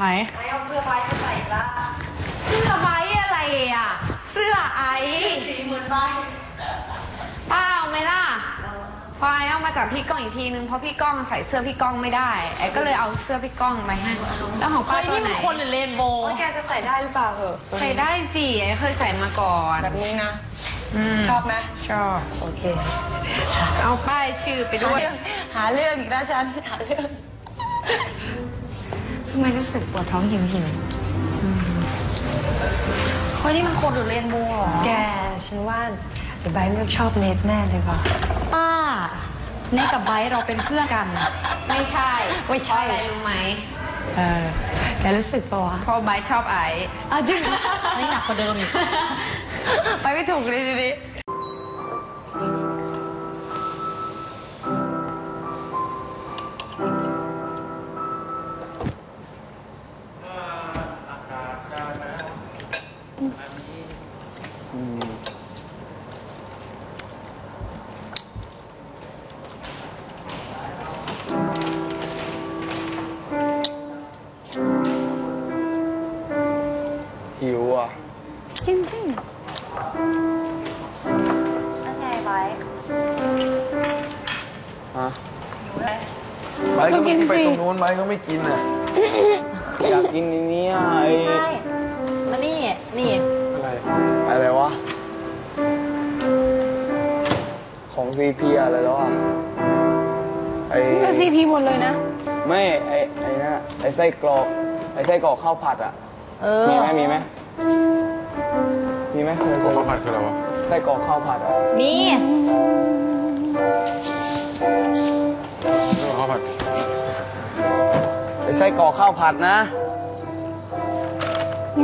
ไหนไอเอาเสื้อใบไปใส่ละเสื้อไว้อะไรอะ เสื้อไอสีเหมือนใบป้าเอาไหมล่ะพอไอเอามาจากพี่ก้องอีกทีนึงเพราะพี่ก้องใส่เสื้อพี่ก้องไม่ได้ไอก็เลยเอาเสื้อพี่ก้องไปให้แล้วของป้าเฮ้ยตัวนี่ไหนมันคนหรือเรนโบว์ว่าแกจะใส่ได้หรือเปล่าเหอะใส่ได้สิไอเคยใส่มาก่อนแบบนี้นะมชอบไหมชอบโอเค เอาป้ายชื่อไปหาด้วยเรื่องหาเรื่องอีกนะฉันหาเรื่องทำ ไมรู้สึกปวดท้องหิวหิวเฮ้ยนี่มันคนหรือเรนโบว์เหรอ แก ฉันว่าเดี๋ยวใบไม่ชอบเน็ตแน่เลยว่ะป้า เนทกับไบร์ทเราเป็นเพื่อนกัน ไม่ใช่ไม่ใช่ เพราะอะไรรู้ไหมเออแกรู้สึกปะวะเพราะไบร์ทชอบไออ้าวจริงเหรอนี่หนักกว่าเดิมอีก ไปไม่ถูกเลยทีนี้ ก็ไม่ไปตรงนู้นไปก็ไม่กินอะ อยากกินอันนี้อะไอ้ไม่ใช่มานี่ นี่ อะไร อะไรวะ ของซีพีอะไรแล้วอะ ไอ้ก็ซีพีหมดเลยนะ ไม่ ไอ้ ไอ้นั่นอะไอ้ไส้กรอก ไอ้ไส้กรอกข้าวผัดอะเออมีไหมมีไหมมีไหมเคยข้าวผัดคืออะไรวะ ไส้กรอกข้าวผัดอะ มี ข้าวผัดไอ้ไส้กรอกข้าวผัดนะ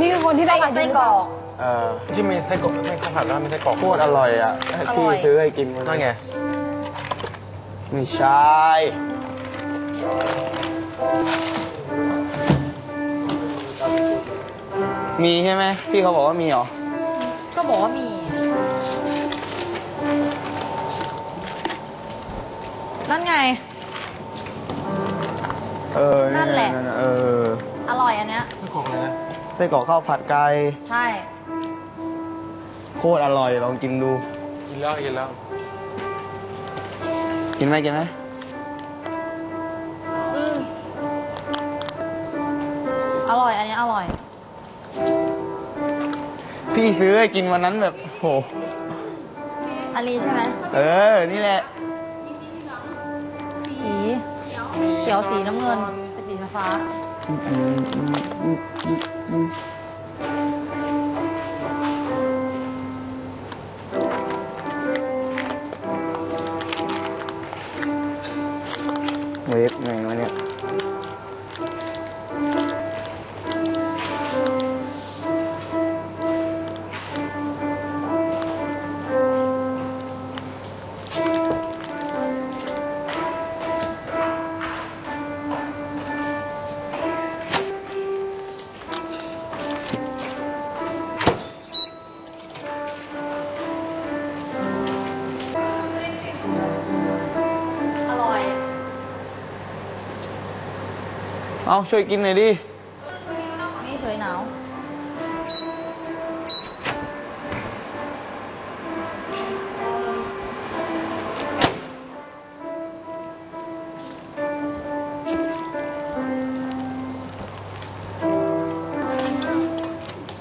นี่คือคนที่ได้ไส้ไส้กรอกเออที่มีไส้กรอกไม่ข้าวผัดแล้วมีไส้กรอกโคตรอร่อยอะอร่ที่อยซื้อให้กินวันนั่นไงไม่ใช่มีใช่ไหมพี่เขาบอกว่ามีเหรอ ก็บอกว่ามีนั่นไง เออนั่นแหละ เอออร่อยอันเนี้ยไส้กรอกอะไรนะไส้กรอกข้าวผัดไก่ใช่ โคตรอร่อยลองกินดู กินแล้วกินแล้วกินไหมกินไหมอืมอร่อยอันเนี้ยอร่อย พี่ซื้อให้กินวันนั้นแบบโห อันนี้ใช่ไหมเออ นี่แหละ สี เขียวสีน้ำเงินเป็นสีฟ้า เวฟไงวะเนี่ย เอาช่วยกินหน่อยดิ นี่เฉยหนาว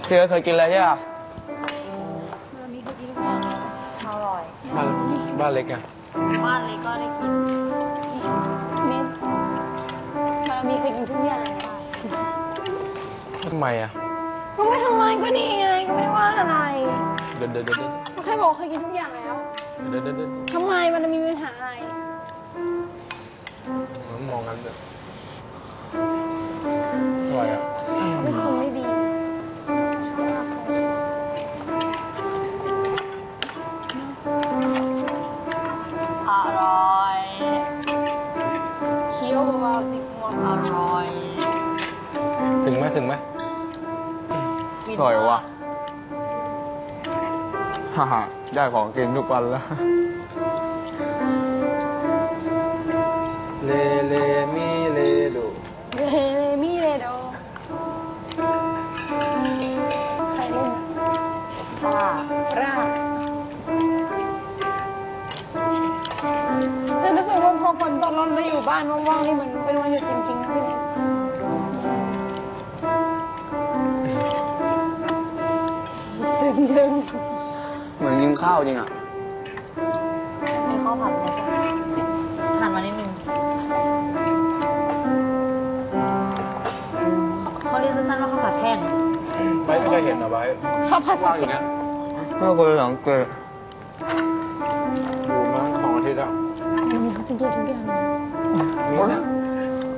เธอเคยกินอะไรใช่ปะมีเคยกินทุกอย่างอร่อย บ้านบ้านเล็กไงบ้านเล็กก็ได้กิน เธอมีเคยกินทุกอย่าง ทำไมอะ ก็ไม่ทำไมก็ดีไงก็ไม่ได้ว่าอะไรเดินเดินเดินเดินก็แค่บอกเคยกินทุกอย่างแล้วเดินเดินเดินทำไมมันจะมีปัญหาอะไร มองกันเลยอร่อยอะ ไม่คงไม่ดี อร่อยถึงไหมถึงไหมอร่อยว่ะฮ่าฮ่าได้ของกินทุกวันแล้ว เลเล อนมาอยู่บ้านว่างๆนี่เหมือนเป็นวันหยุดจริงๆนะพี่เนทตึงตึงเหมือนกินข้าวจริงอะ มีข้าวผัดไหมหั่นมานิดนึงเขาเรียกสั้นๆว่าข้าวผัดแห้งไบร์ทไม่เคยเห็นเหรอไบร์ทข้าวผัดสว่างอเก็ยู่ตเนี้ยไม่เคยสังเกตอยู่มาสองอาทิตย์แล้วมีข้าว สเก็ตทุกอย่างนี่นะ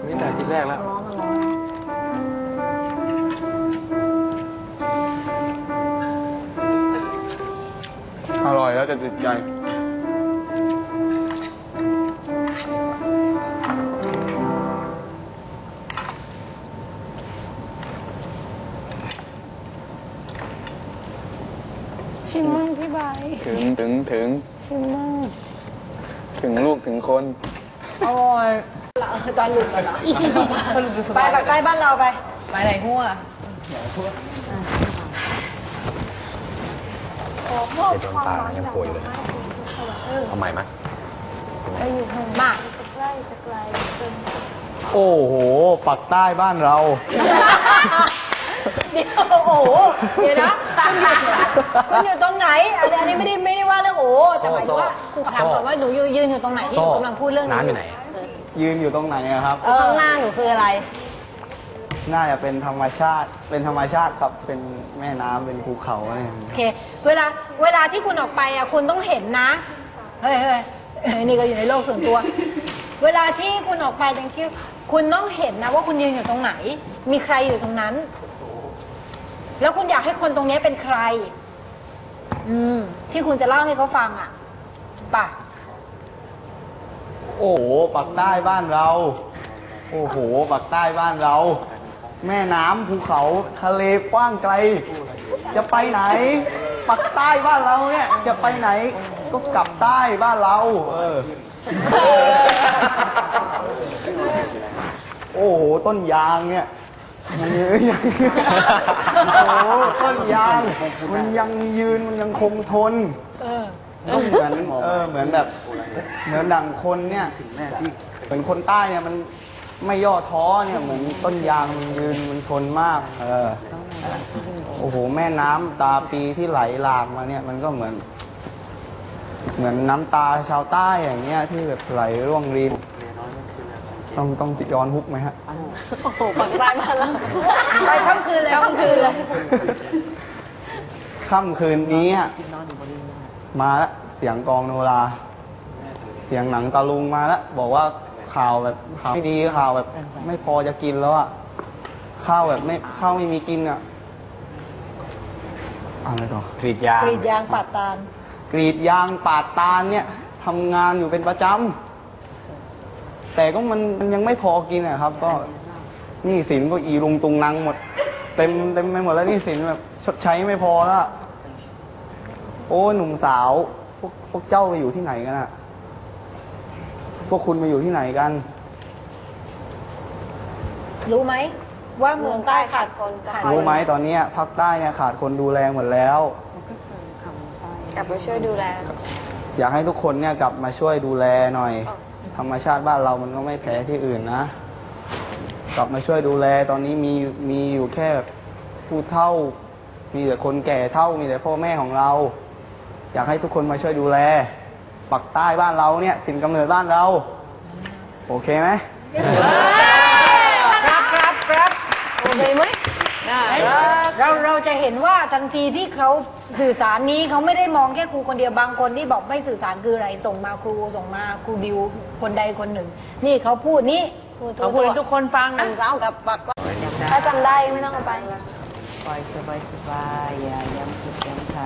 นี่แต่อาทิตย์แรกแล้วร้อนมันร้อนอร่อยแล้วจะติดใจ ชิมมั่งพี่ใบร์ทถึงถึงถึงชิมมั่ง ถึงลูกถึงคน อร่อยตอนหลุดไปเหรอไปปากใต้บ้านเราไป ไปไหนหัวเดี๋ยวโดนตายังป่วยเลยทำไมไหมไปอยู่ทางมาจะใกล้จะไกลจนสุดโอ้โห ปักใต้บ้านเราเดี๋ยว โอ้โห เดี๋ยวนะคุณอยู่คุณอยู่ตรงไหนอันนี้อันนี้ไม่ได้ไม่ได้ว่าเรื่องโอ้แต่หมายถึงว่าครูถามก่อนว่าหนูยืนยืนอยู่ตรงไหนที่หนูกำลังพูดเรื่องนี้น้ำอยู่ไหน ยืนอยู่ตรงไหนอะครับ เออข้างหน้าหนูคืออะไร น่าจะเป็นธรรมชาติ เป็นธรรมชาติครับ เป็นแม่น้ำเป็นภูเขาอะไรอย่างโอเงี้ยเค เวลาเวลาที่คุณออกไปอะคุณต้องเห็นนะ เฮ้ยเฮ้ยเฮ้ยนี่ก็อยู่ในโลกส่วนตัว เวลาที่คุณออกไปตงคิวคุณต้องเห็นนะว่าคุณยืนอยู่ตรงไหน มีใครอยู่ตรงนั้น แล้วคุณอยากให้คนตรงนี้เป็นใคร อืม ที่คุณจะเล่าให้เขาฟังอะป่ะ โอ้โหปักใต้บ้านเรา โอ้โหปักใต้บ้านเรา แม่น้ำภูเขาทะเลกว้างไกล จะไปไหน ปักใต้บ้านเราเนี่ย จะไปไหน ก็กลับใต้บ้านเรา เออ โอ้โห ต้นยางเนี่ย มันยังโอ้โหต้นยางมันยังยืนมันยังคงทนเออก็เหมือนเออเหมือนแบบ เหมือนดังคนเนี่ยเหมือนคนใต้เนี่ยมันไม่ย่อท้อเนี่ยเหมือนต้นยางมันยืนมันทนมาก เออโอ้โหแม่น้ำตาปีที่ไหลหลากมาเนี่ย มันก็เหมือน เหมือนน้ำตาชาวใต้อย่างเงี้ยที่แบบไหลร่วงริน ต้องต้องย้อนฮุกไหมฮะ โอ้โหปักใต้มาแล้วไปค่ำคืนเลยค่ำคืนเลย ค่ำคืนนี้อะมาแล้วเสียงกลองโนรา เสียงหนังตะลุงมาแล้วบอกว่าข่าวแบบข่าวไม่ดีข่าวแบบ ไม่พอจะกินแล้วอะข้าวแบบไม่ข้าวไม่มีกินอะอะไรต่อกรีดยาง กรีดยางปัดตาลกรีดยางปาดตาลเนี่ยทำงานอยู่เป็นประจำ แต่ก็มันมันยังไม่พอกินอะครับ ก็หนี่สินก็อีลุงตุงนังหมด เต็มเต็มไปหมดแล้วหนี่สินแบบชดใช้ไม่พอแล้วอะโอ้หนุ่มสาว พวกพวกเจ้าไปอยู่ที่ไหนกันอะพวกคุณไปอยู่ที่ไหนกัน รู้ไหมว่าเมืองใต้ขาดคนขาดรู้ไหมตอนเนี้ยภาคใต้เนี่ยขาดคนดูแลหมดแล้ว กลับไปช่วยดูแล อยากให้ทุกคนเนี่ยกลับมาช่วยดูแลหน่อย ธรรมชาติบ้านเรามันก็ไม่แพ้ที่อื่นนะ กลับมาช่วยดูแลตอนนี้มีมีอยู่แค่ผู้เฒ่า มีแต่คนแก่เฒ่ามีแต่พ่อแม่ของเรา อยากให้ทุกคนมาช่วยดูแล ปักใต้บ้านเราเนี่ยถิ่นกำเนิดบ้านเรา โอเคไหมครับครับครับโอเคไหมได้ เราเราจะเห็นว่าทันทีที่เขาสื่อสารนี้เขาไม่ได้มองแค่ครูคนเดียวบางคนที่บอกไม่สื่อสารคืออะไรส่งมาครูส่งมาครูดิวคนใดคนหนึ่ง นี่เขาพูดนี่เอาพูดให้ทุกคนฟังนะเจ้ากับปักถ้าจำได้ไม่ต้องเอาไป ปล่อยสบายสบายๆอย่าย้ำคิดย้ำท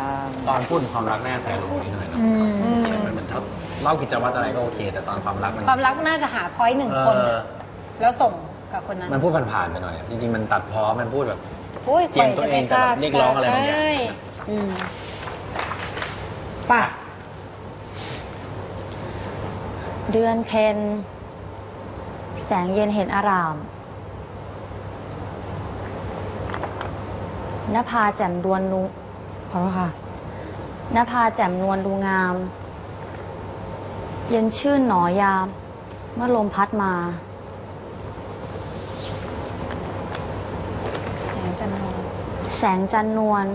ตอนพูดถึงความรักแน่ใส่ลงนี้หน่อยนะอืมมันมันถ้าเล่ากิจวัตรอะไรก็โอเค แต่ตอนความรักมันความรักน่าจะหาพอยต์หนึ่งคนเอน่ะอแล้วส่งกับคนนั้น มันพูดผ่านๆไปหน่อย จริงๆ มันตัดพ้อมันพูดแบบ อุ้ยเจียมตัวเองกับแบบเรียกร้องอะไรบางอย่าง ใช่อืมป่ะ เดือนเพ็ญแสงเย็นเห็นอารามนภาแจ่มดวนนูขอโทษค่ะนภาแจ่มนวลดูงาม เย็นชื่นหนอยาม เมื่อลมพัดมา แสง จันทร์นวลแสงจันนวล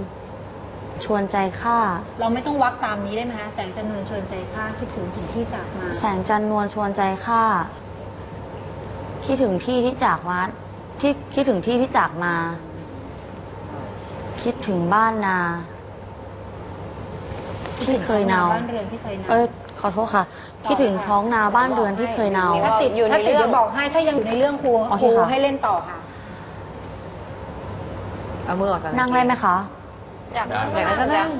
ชวนใจข้าเราไม่ต้องวักตามนี้ได้ไหมคะแสงจันทร์นวลชวนใจข้าคิดถึงถึงที่จากมา แสงจันนวลชวนใจข้าคิดถึงที่ที่จากมาที่คิดถึงที่ที่จากมา คิดถึงบ้านนา ที่เคยเนาบ้านเรือนที่เคยเนา เอ้ยขอโทษค่ะ คิดถึงท้องนาบ้านเรือนที่เคยเนา ถ้าติดอยู่ในเรื่องบอกให้ถ้ายังอยู่ในเรื่องครูโอคเครูค่ะ ให้เล่นต่อค่ะ เอามือออกจากนั่งได้ไหมคะ อยากอยากนั่งก็นั่ง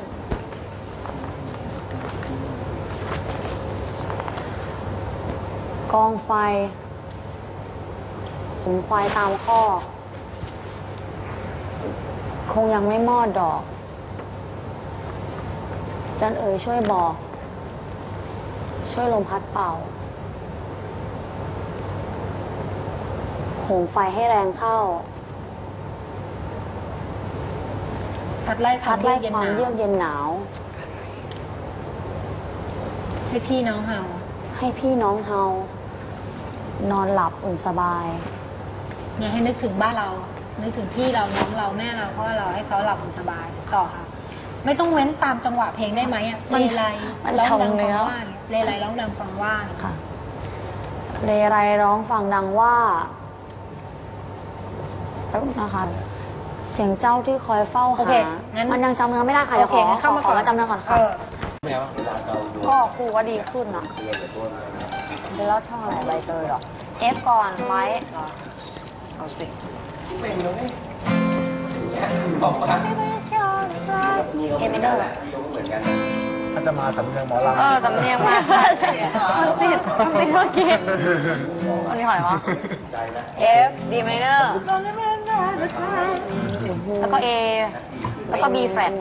กองไฟสุมไฟตามข้อกคงยังไม่มอดดอก จันเอ๋ยช่วยบอก ช่วยลมพัดเป่าโหมไฟให้แรงเข้า พัดไล่คพัวาดมไล่เยือกเย็นความหนาวเยือกเย็นหนาว ให้พี่น้องเฮาให้พี่น้องเฮานอนหลับอุ่นสบายเนี่ยให้นึกถึงบ้านเรา นึกถึงพี่เราน้องเราแม่เราเพราะว่าเราให้เขาหลับสบายต่อค่ะ ไม่ต้องเว้นตามจังหวะเพลงได้ไหมอะมัเลนไลมันร้องดังทำเนื้ฟังอว่าเนี่ยเลไลร้องดังฟังว่าเนี่ยค่ะเลไรร้องฟังดังว่าแป๊บนะคะเสียงเจ้าที่คอยเฝ้าโอหาเคงั้นมันยังจำเนื้อไม่ได้ค่ะเดี๋ยวขอโอเคงั้นขเข้าอมาขอก่อน มาจำเนื้อก่อนค่ะ เออ ก็ครูว่าดีขึ้นอะเดี๋ยวเราช่องอะไรใบเตยเหรอ F ก่อนไว้เอาสิ เอเมเดอร์มันจะมาสำเนียงหมอลำ เออสำเนียงมากใช่ มันติดมันติดเมื่อกี้อันนี้หอยวะ F D minor แล้วก็ A แล้วก็ B flat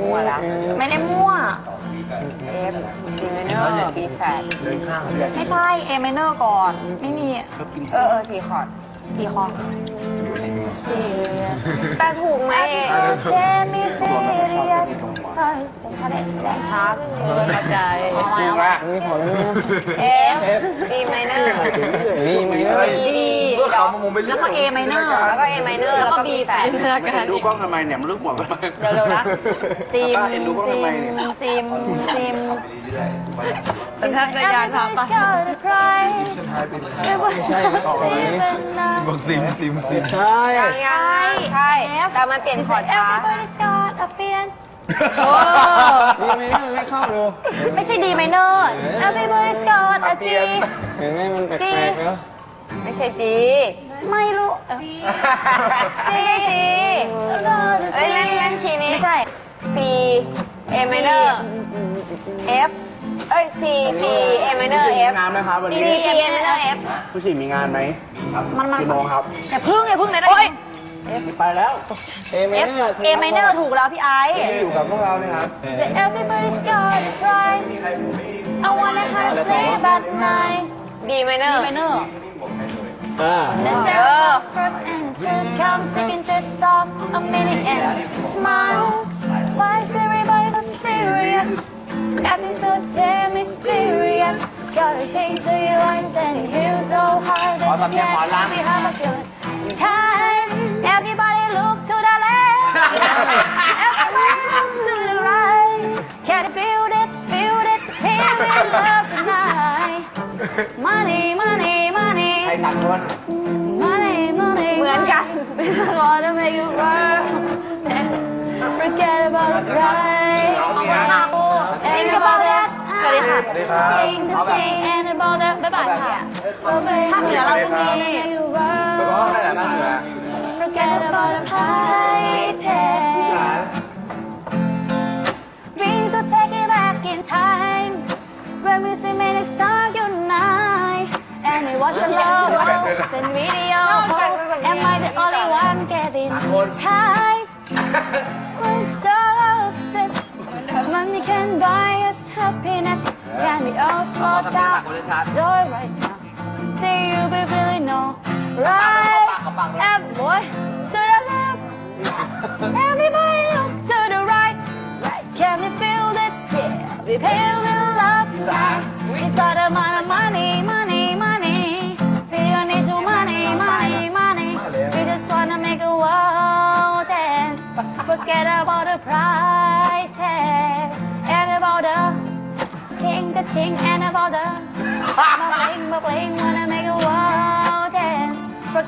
มั่วละ ไม่ได้มั่ว F D minor B flat ไม่ใช่ A minor ก่อน ไม่มีเออเออสี่คอร์ดสี่คอร์ดแต่ถูกไหมเจ มี่ซีเรียสเป็นคาเดนแดงชักเข้าใจเอามาเอามามีขอเลยนะ F D minor มีไหมเนี่ย D แล้วก็ A minor แล้วก็ A minor แล้วก็ B flat ดูกล้องทำไมเนี่ยมันลึกกว่ากันเดี๋ยวๆนะซิมป้าเห็นดูกล้องซิทำไมมเนี่ยซิมซิมสัญชาตญาณพาไปไม่ใช่ต่อไปนี้บอกซิมซิมซิมใช่ยังยังใช่แต่มันเปลี่ยนคอร์ดช้า Everybody's got a pen โอ้ดีไหมเนี่ยมันไม่เข้าดูไม่ใช่ D minor Everybody's got a G เห็นไหมมันแปลกๆแล้วไม่ใช่ G ไม่รู้ไม่ใช่ G เอ้ยเล่นเล่นคีย์นี้ ไม่ใช่ C A minor F เอ้ย C C A minor F งานไหมครับวัน C นี้ D A minor F ผู้ชิงมีงานไหมมันมันกี่โมงครับ อย่าพึ่งอย่าพึ่งเลย นะ ไปแล้ว เอเม F เนอร์ A minor ถูกแล้วพี่ไอซ์ ที่อยู่กับพวกเราเนี่ยครับ Everybody's got a price I wanna have a sleep at night D minor D minor อ่า Let's Yeah. go first and third come second just stop a minute and smile Why is everybody so serious Acting so damn mysterious Gotta change to your eyes and you so hard that you can't really have a good time Everybody look to the left Everybody look to the right Can you feel it, feel it, feel it love tonight Money, money, money ใครสั่งคน Money, money, เหมือนกัน We just wanna make it work. Forget about the price. Think about that. สวัสดีค่ะ Think to think and about that. บ๊ายบายค่ะ ภาคเหนือเราก็มี แล้วก็ได้แหละบ้านเหนือ Forget about the price. We could take it back in time when we see many songs unite. And it was a love then video. Am I the only one getting tired? We're so obsessed. Money can buy us happiness. Can we all slow down? Joy right now. Do you really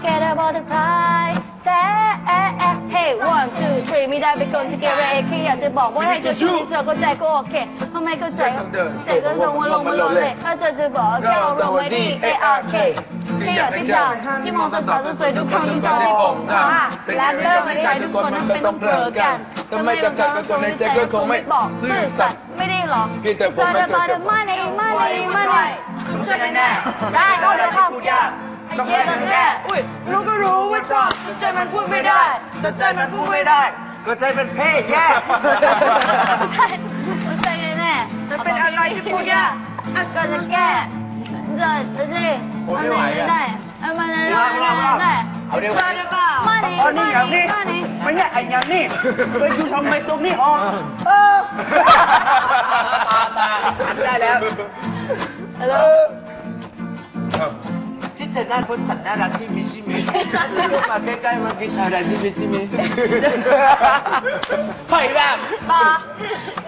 forget about the price tag hey one two three ไม่ได้ไปกลสเกเรแค่อยากจะบอกว่าให้เธอที่เธอเข้าใจก็โอเคทำไมเข้าใจเสร็จก็ลงมาลงมาลงเลยถ้าเธอจะบอกแค่เราลงไว้ที่ ARK แค่อยากจะอยากที่มองสาวๆสวยๆทุกคนที่ตอนที่ผมค่ะและเริ่มไม่ได้ใช้ทุกคนนั้นเป็นต้องเผลอกันทำไมบางครั้งคนในใจก็คงไม่บอกซื่อสัตย์ไม่ได้หรอกเพียงแต่ผมไม่เคยมาเชื่อมาในมาในมาในช่วยแน่ได้ก็เดี๋ยวครับ ต้องแน่แน่อุ้ยรู้ก็รู้ว่าชอบแต่ใจมันพูดไม่ได้ แต่ใจมันพูดไม่ได้ ก็ใจเป็นเพศแย่ใช่ใช่แน่จะเป็นอะไรที่พูดยากก็จะแก้จะจะจะอะไรได้อะไรได้ได้เอาเดี๋ยวมาเดี๋ยวมามาในอ๋อนี่อย่างนี้มาในไม่ใช่ไอ้อย่างนี้ไปอยู่ทำไมตรงนี้อ๋อเออตาตาได้แล้วแล้วที่ จะได้พ้นสัตว์น่ารักที่มีชีวิตมาใกล้ๆมากินอะไรที่มีชีวิตไปแบบตา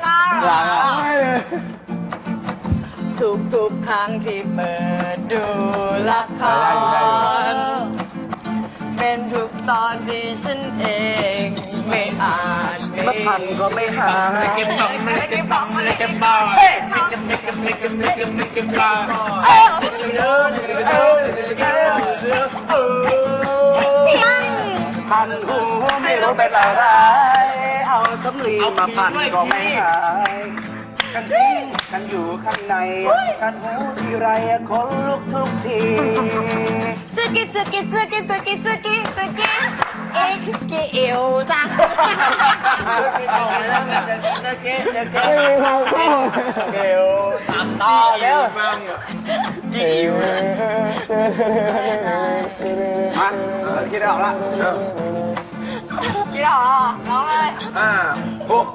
ลาลาทุกทุกๆครั้งที่เปิดดูละคร เป็นทุกตอนที่ฉันเอง ไม่อาจไม่ พันก็ไม่หา พันหูไม่รู้เป็นอะไร เอาสำลีมาพันก็ไม่หายกันทิ้งกันอยู่ข้างใน กันหูที่ไรคนลุกทุกที สกิสกิสกิสกิสกิสกิเอ็กกิเอวจังไม่มีทางเข้าเกลตามต่อแล้วจิ๋วมาคิดออกละพี่หรอน้องเลยห้าหก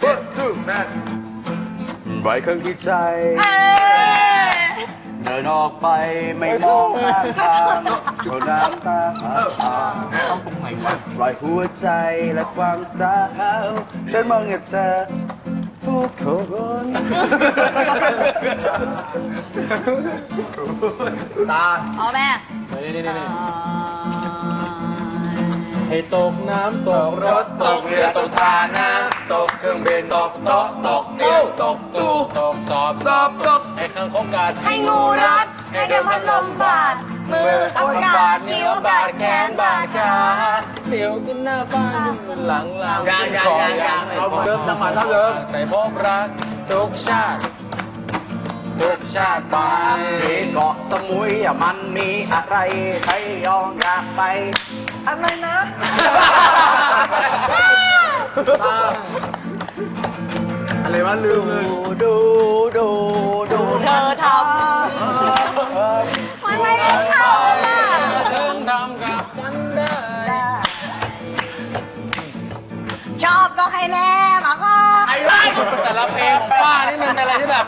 เจ็ดทูแปดไว้ข้างที่ใจ เดินออกไปไม่มองข้างทางเพราน้ำตาหาทางต้องตรงไหนวะปล่อยหัวใจและความเศร้าฉันมองอย่างเธอทุกคนตาเอาแม่ ให้ตกน้ำตกรถตกเรือตกท่าน้ำตกเครื่องบินตกโต๊ะตกนิ้วตกตู้ตกสอบสอบตกให้ข้างโครงการให้งูรัดให้เดินพัดลมบาดมือต้องกาดนิ้วบาดแขนบาดขาเสียวขึ้นหน้าบ้านขึ้นหลังหลังยังยังยังยังเอาเริ่มน้ำมันแล้วเริ่มแต่พบรักทุกชาติทุกชาติไปมีเกาะสมุยมันมีอะไรใครยองอยากไป อะไรนะอะไรวะลืมเลยดูดูดูเธอทำมันไม่ได้เข้าอะถึงทำกับฉันได้ชอบก็ให้แน่มาก็ไอ้ไรแต่ละเพลงของป้านี่มันเป็นอะไรที่แบบ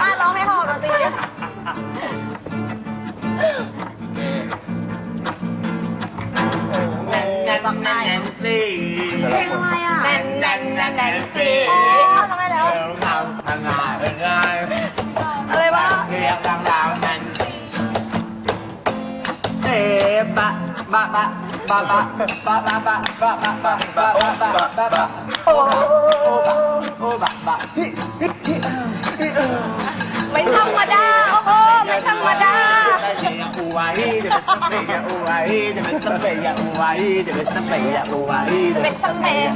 ป้าร้องให้พ่อดนตรี แน่นแนนแน่นแน่เพลงอะไรอะแนนแนนแนนแน่นสิอ๋อทำไมแล้วทำทำงานเป็นไงอะไรวะเรียกดังดาวแน่นเอ๊ะบะบะบะบะบะบะบะบะบะบะบะบะบะบะบะบะโอ้โอ้บะโอ้บะบะไม่ธรรมดาโอ้โหไม่ธรรมดา Sampai uai, dia sampai uai, dia sampai uai, dia sampai uai, เป็นสเปน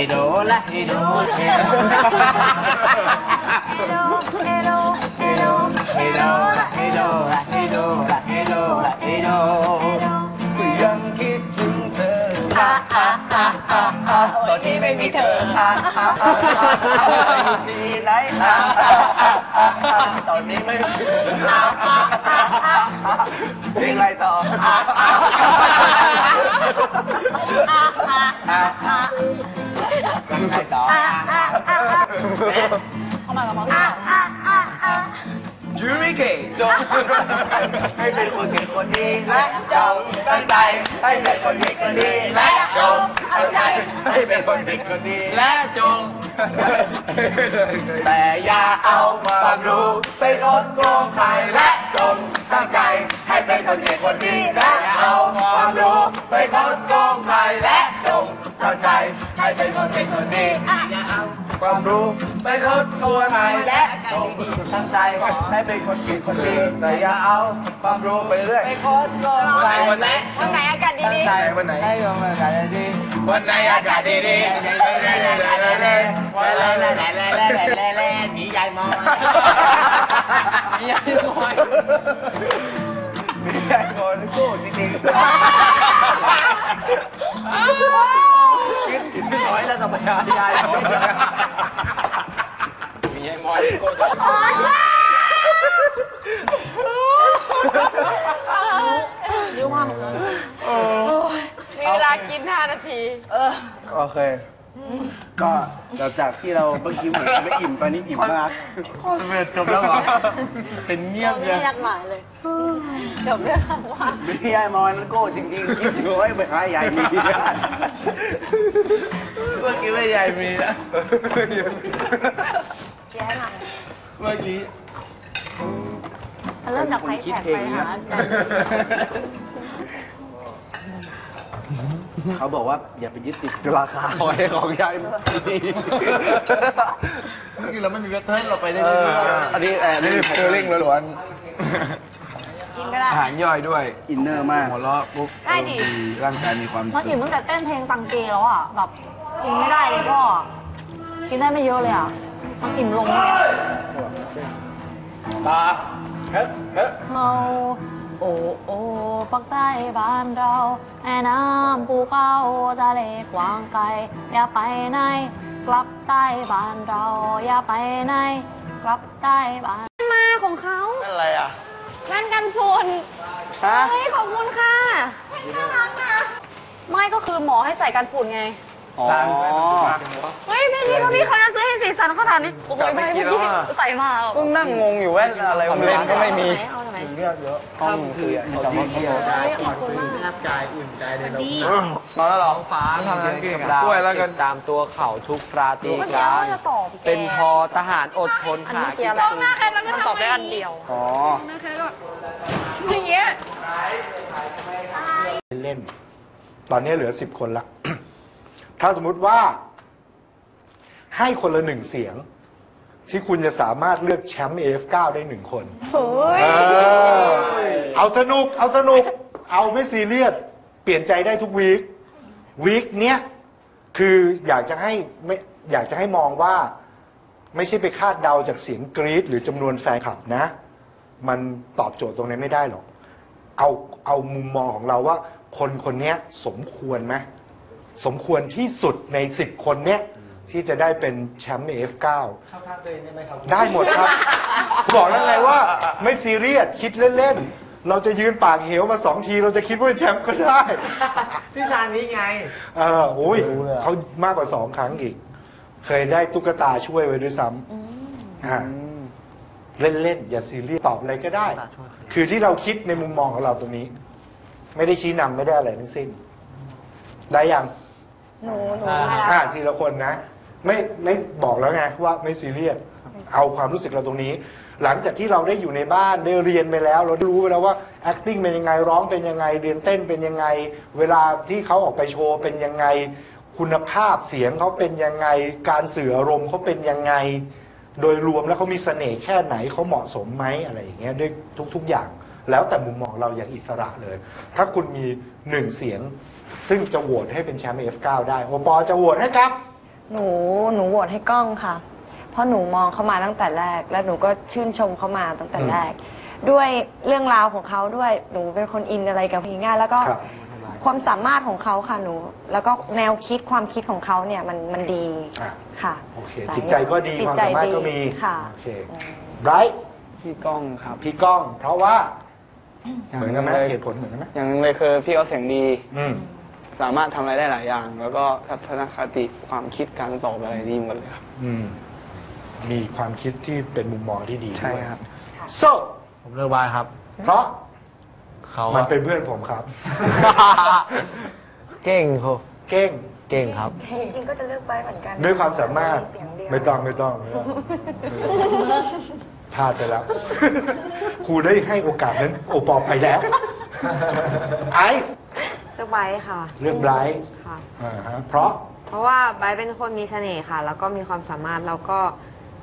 Idola, idola, เอโดเอโดเอโดเอโด idola, idola, idola, idola, idola. ยังคิดถึงเธออะอะอะอะอะตอนนี้ไม่มีเธออะอะอะอะอยู่ที่ไหนอะอะอะอะอะ ตอนนี้ไม่เพลงอะไรต่อยังไงต่อเข้ามากับมอพี่ Jimmy ริเกจงให้เป็นคนเก่งคนดีและจงตั้งใจให้เป็นคนดีคนดีและจงตั้งใจให้เป็นคนดีคนดีและจง แต่อย่าเอาความรู้ไปคดโกงใครและจงตั้งใจให้เป็นคนเก่งคนดีและเอาความรู้ไปคดโกงใครและจงตั้งใจให้เป็นคนเก่งคนดีอย่าเอา ความรู้ไปคดโกงใครและจงตั้งใจให้เป็นคนเก่งคนดีแต่อย่าเอาความรู้ไปเรื่อยไปคดโกงใครวันไหนวันไหนอากาศตั้งดีใจวันไหนให้ลงอากาศดีวันไหนอากาศดีดีวันไหนอากาศดีดีวันไหนแล่แล่แล่แล่แล่แล่หนียายมอยหนียายมอยหนียายมอยกูจริงๆ คิดถึงน้อยแล้วกับยายยายมอยมียายมอยกูยิ้วมากมีเวลากิน 5 นาที เออ โอเค ก็หลังจากที่เราเมื่อกี้เหมือนจะไม่อิ่มตอนนี้อิ่มมากจบแล้วเหรอเป็นเงียบเลยไม่รักหมายเลยจบเรื่องคำว่าไม่ใช่มอยมันโก้จริงๆคิดอยู่ว่าไปหายายมีเมื่อกี้ไม่ยายมีนะแย่หน่อยเมื่อกี้เริ่มจากไพ่แขกไปหา เขาบอกว่าอย่าไปยึดติดราคาคอยของยายดีคือเราไม่มีแพทเทิร์นเราไปได้เรื่อยๆอันนี้แอบนี่เฟลลิ่งล้วนกินก็ได้อาหารย่อยด้วย อินเนอร์มากหัวเราะปุ๊บได้ดิอารมณ์ร่างกายมีความมาสุอิ่มขตั้งแต่เต้นเพลงตังเกแล้วอะแบบกินไม่ได้เลยพ่อกินได้ไม่เยอะเลยอะมันอิ่มลงตาเฮ้เฮ้เมา โอ้โอ้ปักใต้บ้านเราแม่น้ำภูเขาทะเลกว้างไกล อย่าไปไหนกลับใต้บ้านเรา อย่าไปไหนกลับใต้บ้านมาของเขานั่นอะไรอะแว่นกันฝุ่นฮะ เฮ้ยขอบคุณค่ะน่ารักนะ ไม่ก็คือหมอให้ใส่กันฝุ่นไง อ๋อเฮ้ยพี่นี่เขาพี่เขาจะซื้อให้สีสันขนาดนี้โอ้โหกลับไปไม่กินเมื่อแล้วกี้อะ ใส่มาเพิ่งนั่งงงอยู่แว่นอะไรวะเลนส์ก็ไม่มีเอาจากไหนเลือกเยอะห้องคือสองห้องเฮ้ยขอบคุณมากใจอุ่นใจในเรานอนแล้วเหรอฟ้าทำงานเก่งดาวช่วยแล้วกันติดตามตัวเขาทุกราตรีเมื่อกี้การว่าจะตอบแกเป็นพอทหารอดทนอันหานี้เกียร์อะไรมันตอบได้อันเดียว อ๋ออย่างเงี้ยเล่น ตอนนี้เหลือสิบคนละ ถ้าสมมุติว่า ให้คนละหนึ่งเสียง ที่คุณจะสามารถเลือกแชมป์ AF9 ได้หนึ่งคนเออเอาสนุก เอาสนุก เอาไม่ซีเรียส เปลี่ยนใจได้ทุกวีค วีคเนี้ย คืออยากจะให้ไม่อยากจะให้มองว่า ไม่ใช่ไปคาดเดาจากเสียงกรี๊ดหรือจำนวนแฟนคลับนะ มันตอบโจทย์ตรงนี้นไม่ได้หรอก เอาเอามุมมองของเราว่า คนคนเนี้ยสมควรไหม สมควรที่สุดในสิบคนเนี้ยที่จะได้เป็นแชมป์ F9 เข้าข้างตัวเองได้ไหมครับ ได้หมดครับ บอกแล้วไงว่าไม่ซีเรียสคิดเล่น ๆ เราจะยืนปากเหวมาสองที เราจะคิดว่าเป็นแชมป์ก็ได้ที่ทางนี้ไง เออโอ้ยเขามากกว่าสองครั้งอีก เคยได้ตุ๊กตาช่วยไว้ด้วยซ้ำอ่าเล่น ๆ อย่าซีเรียสตอบอะไรก็ได้ คือที่เราคิดในมุมมองของเราตรงนี้ ไม่ได้ชี้นำไม่ได้อะไรทั้งสิ้น ได้ยัง หนูหนูอ่าทีละคนนะ ไม่ไม่บอกแล้วไงว่าไม่ซีเรียสเอาความรู้สึกเราตรงนี้ หลังจากที่เราได้อยู่ในบ้านได้เรียนไปแล้ว เรารู้ไปแล้วว่า acting เป็นยังไงร้องเป็นยังไงเรียนเต้นเป็นยังไง เวลาที่เขาออกไปโชว์เป็นยังไง คุณภาพเสียงเขาเป็นยังไง การสื่ออารมณ์เขาเป็นยังไง โดยรวมแล้วเขามีเสน่ห์แค่ไหนเขาเหมาะสมไหมอะไรอย่างเงี้ยด้วยทุก ๆอย่าง แล้วแต่มุมมองเราอย่างอิสระเลย ถ้าคุณมีหนึ่งเสียง ซึ่งจะโหวตให้เป็นแชมป์ F9 ได้โอปอจะโหวตให้ครับ หนูหนูโหวตให้กล้องค่ะ เพราะหนูมองเขามาตั้งแต่แรก และหนูก็ชื่นชมเขามาตั้งแต่แรก ด้วยเรื่องราวของเขาด้วยหนูเป็นคนอินอะไรกับเพลงง่ายแล้วก็ครับ ความสามารถของเขาค่ะหนู แล้วก็แนวคิดความคิดของเขาเนี่ยมันมันดีอะค่ะโอเคหลายจิตใจก็ดีจิตความใจสามารถก็ดีมีค่ะโอเคไบรท์พี่ก้องครับพี่ก้อง เพราะว่า เหมือนกันไหมเหตุผลเหมือนกันไหมอย่างหนึงเลยคือพี่เขาเสียงดี อืม สามารถทำอะไรได้หลายอย่าง แล้วก็ทัศนคติความคิดการตอบอะไรดีหมดเลยครับ อืมมีความคิดที่เป็นมุมมองที่ดีใช่ด้วยครับ so ผมเลือกบายครับ เพราะเขามัมันเป็นเพื่อนผมครับ เก่งครับเก่งเก่งครับ จริงๆก็จะเลือกไปเหมือนกันด้วยความสามารถ เสียงเดียวไม่ต้องไม่ต้องไม่ต้องพลาดไปแล้ว ครูได้ให้โอกาสนั้นโอปอไปแล้ว ไอซ์ เลือกไบร์ทค่ะเรื่องไบรท์ค่ะ อ่าฮะเพราะเพราะว่าไบร์ทเป็นคนมีเสน่ห์ค่ะ แล้วก็มีความสามารถแล้วก็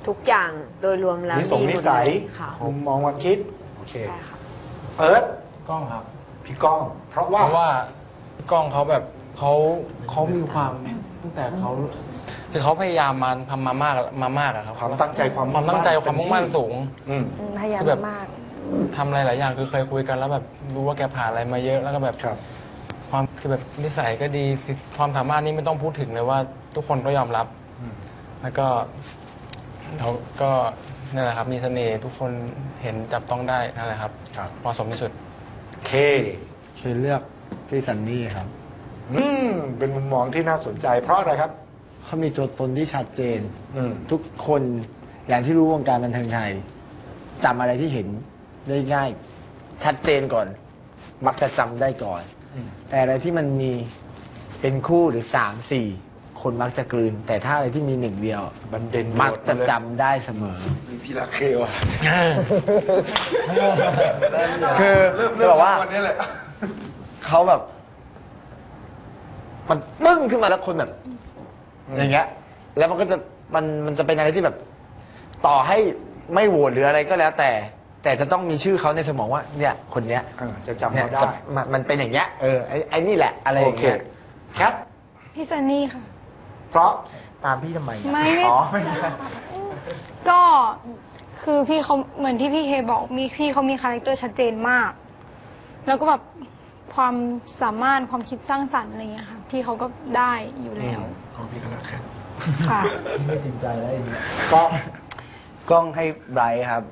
ทุกอย่างโดยรวมแล้วนิสงดีหมนิดสัยเลยค่ะมุมมองความคิด โอเค ใช่ค่ะ เอิร์ธกล้องครับ พี่ก้อง เพราะเพว่าราะว่าพี่ก้องเขาแบบเขาเขามีความตั้งแต่เขาคือเขาพยายามมาทำมามากมามากอะครับความตั้งใจความความตั้งใจความมุ่งมั่นสูง อืม อืมพยายามคือแบบ มาก ทำอะไรหลายอย่างคือเคยคุยกันแล้วแบบรู้ว่าแกผ่านอะไรมาเยอะแล้วก็แบบครับ ความคือแบบนิสัยก็ดีความสามารถนี่ไม่ต้องพูดถึงเลยว่าทุกคนก็ยอมรับอืมแล้วก็เขาก็นั่นแหละครับ มีเสน่ห์ทุกคนเห็นจับต้องได้นั่นแหละครับครับ เหมาะสมที่สุด เค เคยเลือกพี่ซันนี่ครับ อืม เป็นมุมมองที่น่าสนใจ เพราะอะไรครับ เขามีตัวตนที่ชัดเจน อืม ทุกคนอย่างที่รู้วงการบันเทิงไทยจำอะไรที่เห็นได้ง่าย ชัดเจนก่อน มักจะจำได้ก่อนอืม แต่อะไรที่มันมีเป็นคู่หรือสามสี่คนมักจะกลืน แต่ถ้าอะไรที่มีหนึ่งเดียวบันเด่นมักจะโดดมาเลยจำได้เสมอ พี่รักเคว่ะคือจะบอกว่าวันนี้แหละเขาแบบ มันปึ้งขึ้นมาแล้วคนแบบ อย่างเงี้ย แล้วมันก็จะมันมันจะเป็นอะไรที่แบบ ต่อให้ไม่โหวตหรืออะไรก็แล้วแต่ แต่จะต้องมีชื่อเขาในสมองว่าเนี่ยคนเนี้ยเออจะจำเนี่ยเขาได้จะมันมันเป็นอย่างเงี้ยเออไอ้ไอ้นี่แหละอะไรอย่างเงี้ยโอเคครับพี่ซันนี่ค่ะ เพราะตามพี่ทำไมอะไม่ไม่ อ๋อไม่ใช่ก็คือพี่เขาเหมือนที่พี่เคบอกมีพี่เขามีคาแรคเตอร์ชัดเจนมาก แล้วก็แบบความสามารถความคิดสร้างสรรค์อะไรเงี้ยค่ะ พี่เขาก็ได้อยู่แล้วของพี่ก็รักครับค่ะ ไม่จริงใจแล้วอย่างเงี้ย ก็กล้องให้ไบรท์ครับ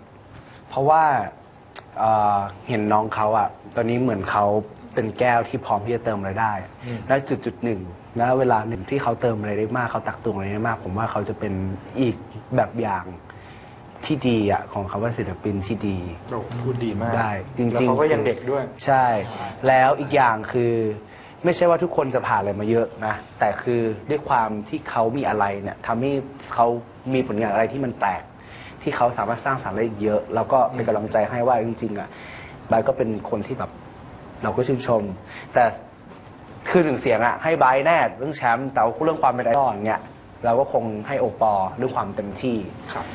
เพราะว่าเอ่อเห็นน้องเขาอะตอนนี้เหมือนเขาเป็นแก้วที่พร้อมที่จะเติมอะไรได้อืมและจุดจุดๆหนึ่งณเวลาหนึ่งที่เขาเติมอะไรได้มากเขาตักตวงอะไรได้มาก ผมว่าเขาจะเป็นอีกแบบอย่างที่ดีอะของคำว่าศิลปินที่ดี โอ้พูดดีมากได้จริงๆแล้วเขาก็ยังเด็กด้วย ใช่ แล้วอีกอย่างคือ ไม่ใช่ว่าทุกคนจะผ่านอะไรมาเยอะนะ แต่คือด้วยความที่เขามีอะไรเนี่ยทำให้เขามีผลงานอะไรที่มันแปลก ที่เขาสามารถสร้างสรรค์ได้เยอะ แล้วก็เป็นกำลังใจให้ว่าจริงๆอะบายก็เป็นคนที่แบบเราก็ชื่นชม แต่คือหนึ่งเสียงอะให้บายแน่เรื่องแชมป์แต่ว่าเรื่องความเป็นไอดอลเนี่ยเราก็คงให้โอปอล์เรื่องความเต็มที่ ครับ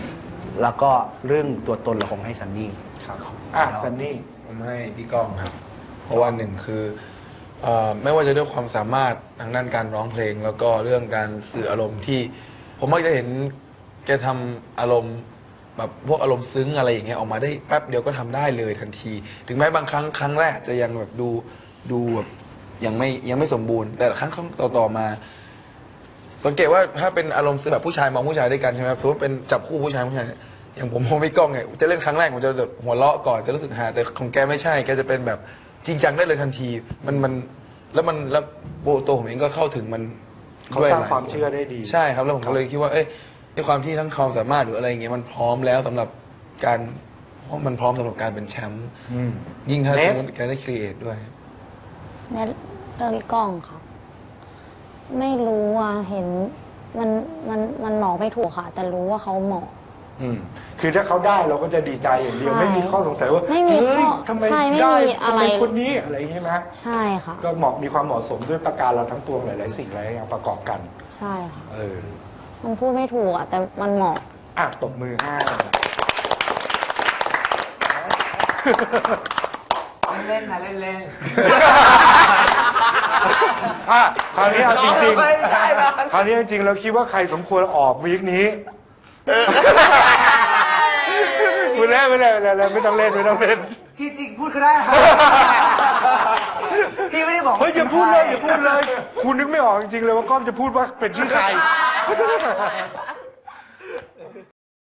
แล้วก็เรื่องตัวตนเราคงให้ซันนี่ ครับอะซันนี่ผมให้พี่ก้องครับ เพราะว่าหนึ่งคือเอ่อไม่ว่าจะด้วยความสามารถทางด้านการร้องเพลง แล้วก็เรื่องการสื่ออารมณ์ที่ ผมมักจะเห็นแกทำอารมณ์ แบบพวกอารมณ์ซึ้งอะไรอย่างเงี้ยออกมาได้แป๊บเดียวก็ทำได้เลยทันที ถึงแม้บางครั้งครั้งแรกจะยังแบบดูดูแบบยังไม่ยังไม่สมบูรณ์ แต่ครั้งต่อต่อๆมา สังเกตว่าถ้าเป็นอารมณ์ซึ้งแบบผู้ชายมองผู้ชายด้วยกันใช่ไหมครับสมมติเป็นจับคู่ผู้ชายผู้ชายเนี่ยอย่างผมมองไม่กล้องเนี่ยจะเล่นครั้งแรกผมจะแบบหัวเราะก่อนจะรู้สึกหาแต่ของแกไม่ใช่แกจะเป็นแบบจริงจังได้เลยทันที มันมันแล้วมันแล้วตัวผมเองก็เข้าถึงมันเขาด้วยสร้างหลยความเชื่อได้ดี ใช่ครับ แล้วผมก็เลยคิดว่า เอ้ย ด้วยความที่ทั้งความสามารถหรืออะไรอย่างเงี้ยมันพร้อมแล้วสำหรับการเพราะมันพร้อมสำหรับการเป็นแชมป์อืม ยิ่งถ้าเนสสมมติแกได้ครีเอทด้วยเนี่ยเลือกพี่ก้องค่ะไม่รู้อะเห็นมันมันมันบอกไม่ถูกค่ะ แต่รู้ว่าเขาเหมาะ อืม คือถ้าเขาได้เราก็จะดีใจอย่างเดียวใช่ไม่มีข้อสงสัยว่าไม่มีเฮ้ยข้อทำไมใช่ไม่ได้มีอะไรทำไมคนนี้อะไรอย่างเงี้ยนะใช่ค่ะ ก็เหมาะมีความเหมาะสมด้วยประการเราทั้งปวงหลายๆสิ่งหลายอย่างประกอบกัน ใช่ค่ะ เออ มันพูดไม่ถูกอะแต่มันเหมาะ อะตบมือให้เล่นนะเล่นเล่นอะคราวนี้เอาจริงๆคราวนี้จริงๆเราคิดว่าใครสมควรออกวีคนี้ไม่เล่นไม่เล่นไม่เล่นไม่ต้องเล่นไม่ต้องเล่นที่จริงพูดก็ได้ครับพี่ไม่ได้บอกเฮ้ยอย่าพูดเลยอย่าพูดเลย คุณนึกไม่ออกจริงๆเลยว่าก้อมจะพูดว่าเป็นชื่อใคร Yeah.